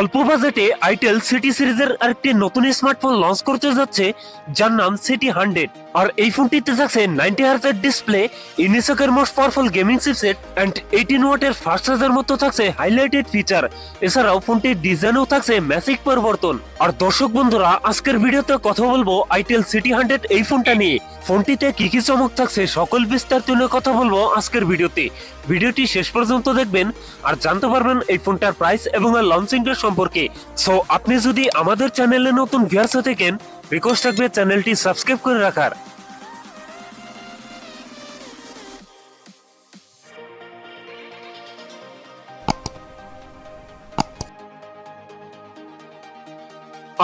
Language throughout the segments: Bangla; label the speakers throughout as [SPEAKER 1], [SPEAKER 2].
[SPEAKER 1] অল্প বাজেটে আইটেল সিটি সিরিজের আরেকটি নতুন স্মার্টফোন লঞ্চ করতে যাচ্ছে, যার নাম সিটি হান্ড্রেড আর এই ফোনটিতে থাকছে নাইনটি হার্জের display ইনিসকের most powerful gaming chipset and eighteen ওয়াটের ফাস্ট চার্জার মতো থাকছে হাইলাইটেড ফিচার এছাড়াও ফোনটির ডিজাইনও থাকছে ম্যাসিক পরিবর্তন। আর দর্শক বন্ধুরা, আজকের ভিডিওতে কথা বলব আইটেল সিটি হান্ড্রেড এই ফোনটা নিয়ে। ফোনটিতে কি কি চমক থাকছে সকল বিস্তারিত নিয়ে কথা বলব আজকের ভিডিওতে। ভিডিওটি শেষ পর্যন্ত দেখবেন, আর জানতে পারবেন এই ফোনটার প্রাইস এবং এর লঞ্চিং ডেট সম্পর্কে। সো আপনি যদি আমাদের চ্যানেলে নতুন ভিউয়ার্স থাকেন রিকোয়েস্ট থাকবে চ্যানেলটি সাবস্ক্রাইব করে রাখার।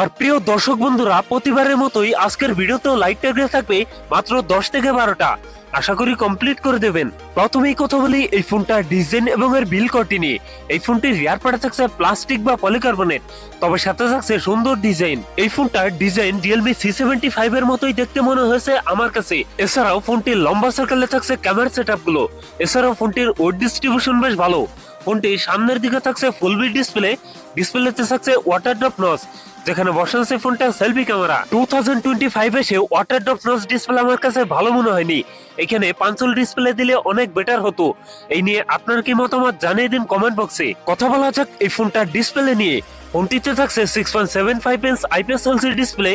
[SPEAKER 1] আর প্রিয় দর্শক বন্ধুরা, প্রতিবারের মতোই আজকের ভিডিওতেও লাইক টার্গেট থাকবে মাত্র দশ থেকে বারোটা। আশা করি কমপ্লিট করে দেবেন। প্রথমেই কথা বলি এই ফোনটার ডিজাইন এবং এর বিল কোয়ালিটি নিয়ে। এই ফোনটির রিয়ার পার্টে থাকছে প্লাস্টিক বা পলিকার্বনেট তবে সাথে থাকছে সুন্দর ডিজাইন এই ফোনটার design Realme C seventy five এর মতোই দেখতে মনে হয়েছে আমার কাছে। এছাড়াও ফোনটির লম্বা সার্কেলে থাকছে ক্যামেরা সেটগুলো এছাড়াও ফোনটির ওয়েট ডিস্ট্রিবিউশন বেশ ভালো। ফোনটি সামনের দিকে থাকছে ফুল বিট ডিসপ্লে ডিসপ্লেতে থাকছে ওয়াটার ড্রপ নস যেখানে বসানো আছে ফোনটা selfie camera two thousand twenty five এসে ওয়াটার ড্রপ নস ডিসপ্লে আমার কাছে ভালো মনে হয়নি। এখানে পাঁচল ডিসপ্লে দিলে অনেক বেটার হতো। এই নিয়ে আপনার কি মতামত জানিয়ে দিন কমেন্ট বক্সে কথা বলা যাক এই ফোনটার ডিসপ্লে নিয়ে। ফোনটিতে থাকছে six point seven five inch IPS LCD display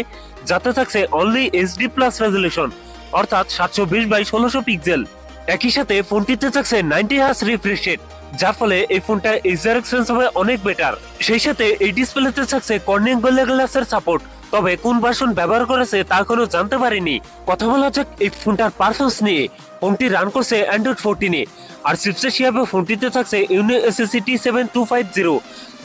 [SPEAKER 1] যাতে থাকছে অনলি এইচডি প্লাস রেজলিউশন অর্থাৎ সাতশো বিশ বাই ষোলোশো পিক্সেল একই সাথে ফোনটিতে থাকছে নাইনটি হার্স রিফ্রেশ রেট যার ফলে এই ফোনটা ইউজার এক্সপিরিয়েন্স হবে অনেক বেটার সেই সাথে এই ডিসপ্লেতে থাকছে কর্নিং গোল্লা গ্লাসের সাপোর্ট তবে কোন ভার্সন ব্যবহার করেছে তা এখনও জানতে পারিনি। কথা বলা যাক এই ফোনটার পারফরমেন্স নিয়ে। ফোনটি রান করছে অ্যান্ড্রয়েড ফোরটিনে আর চিপসেট হিসাবে ফোনটিতে থাকছে Unisoc T seven two five zero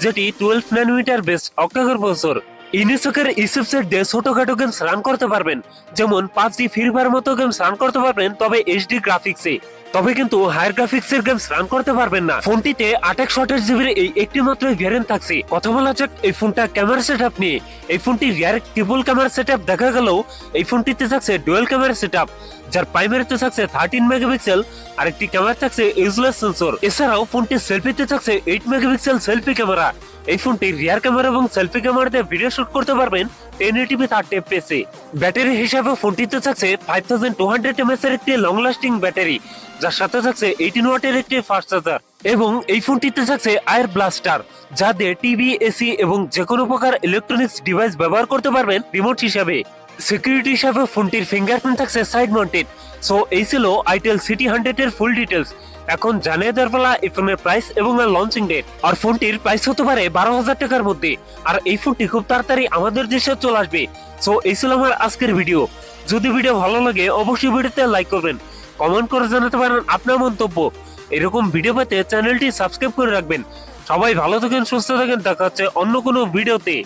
[SPEAKER 1] যেটি twelve nanometer base octacore processor ইনিসকের ইসিপসেট দিয়ে ছোটখাটো গেমস রান করতে পারবেন। যেমন পাবজি ফ্রি ফায়ার মতো গেমস রান করতে পারবেন, তবে এইচডি গ্রাফিক্সে তবে কিন্তু হায়ার গ্রাফিক্স এর গেমস রান করতে পারবেন না। ফোনটিতে আটেক শটের জিবির এই একটি মাত্র ভ্যারিয়েন্ট থাকছে। কথা বলা যাক, এই ফোনটা ক্যামেরা সেটআপ নিয়ে। এই ফোনটি রিয়ার ট্রিপল ক্যামেরা সেটআপ দেখা গেলেও এই ফোনটিতে থাকছে ডুয়েল ক্যামেরা সেটআপ যার প্রাইমারিতে থাকছে থার্টিন মেগাপিক্সেল আর একটি ক্যামেরা থাকছে ইউজলেস সেন্সর এছাড়াও ফোনটি সেলফিতে থাকছে এইট মেগাপিক্সেল সেলফি ক্যামেরা এই ফোনটি রিয়ার ক্যামেরা এবং সেলফি ক্যামেরা দিয়ে ভিডিও শুট করতে পারবেন টেন এটিপি থার্টি এফপিএসে ব্যাটারি হিসাবে ফোনটিতে থাকছে ফাইভ থাউজেন্ড টু হান্ড্রেড এমএস এর একটি লং লাস্টিং ব্যাটারি যার সাথে থাকছে এইটিন ওয়াটের একটি ফাস্ট চার্জার এবং এই ফোনটিতে থাকছে আয়ার ব্লাস্টার যা দিয়ে টিভি এসি এবং যে কোনো প্রকার ইলেকট্রনিক্স ডিভাইস ব্যবহার করতে পারবেন রিমোট হিসাবে। সিকিউরিটি হিসাবে ফোনটির ফিঙ্গারপ্রিন্ট থাকছে সাইড মাউন্টেড সো এই ছিল আইটেল সিটি হান্ড্রেড এর ফুল ডিটেলস এখন জানিয়ে দেওয়ার পালা এই ফোনের প্রাইস এবং এর লঞ্চিং ডেট আর ফোনটির প্রাইস হতে পারে বারো হাজার টাকার মধ্যে। আর এই ফোনটি খুব তাড়াতাড়ি আমাদের দেশে চলে আসবে। সো এই ছিল আমার আজকের ভিডিও যদি ভিডিও ভালো লাগে, অবশ্যই ভিডিওতে লাইক করবেন। কমেন্ট করে জানাতে পারেন আপনার মন্তব্য। এরকম ভিডিও পেতে চ্যানেলটি সাবস্ক্রাইব করে রাখবেন। সবাই ভালো থাকেন, সুস্থ থাকেন। দেখা হচ্ছে অন্য কোনো ভিডিওতে